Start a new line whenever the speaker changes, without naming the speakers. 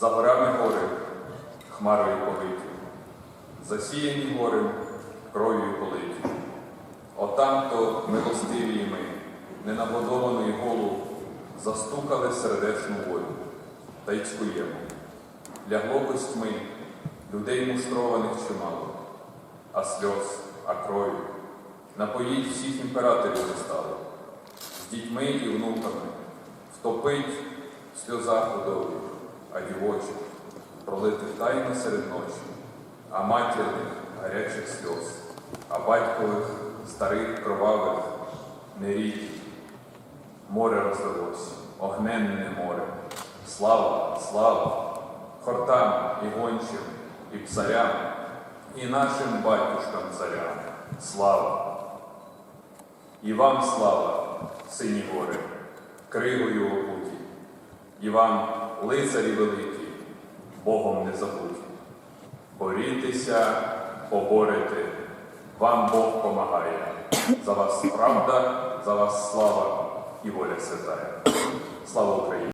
За горами гори, хмарою повиті, засіяні гори, кров'ю политі. Отам то милостиві ми, ненагодований голову, застукали сердечну волю та й цькуємо. Лягло костьми людей муштрованих чимало, а сльоз, а крові. Напоїть всіх імператорів не стало, з дітьми і внуками, втопить в сльозах пролитих тайно серед ночі, а матірних гарячих сльоз, а батькових старих кровавих не. Море розлилось, огненне море. Слава, слава, хортам і гончим, і псарям, і нашим батюшкам царям. Слава! І вам слава, сині гори, кригою обуті, і вам, лицарі великі, Богом не забуті. Борітеся, поборете, вам Бог помагає. За вас правда, за вас слава і воля святая. Слава Україні!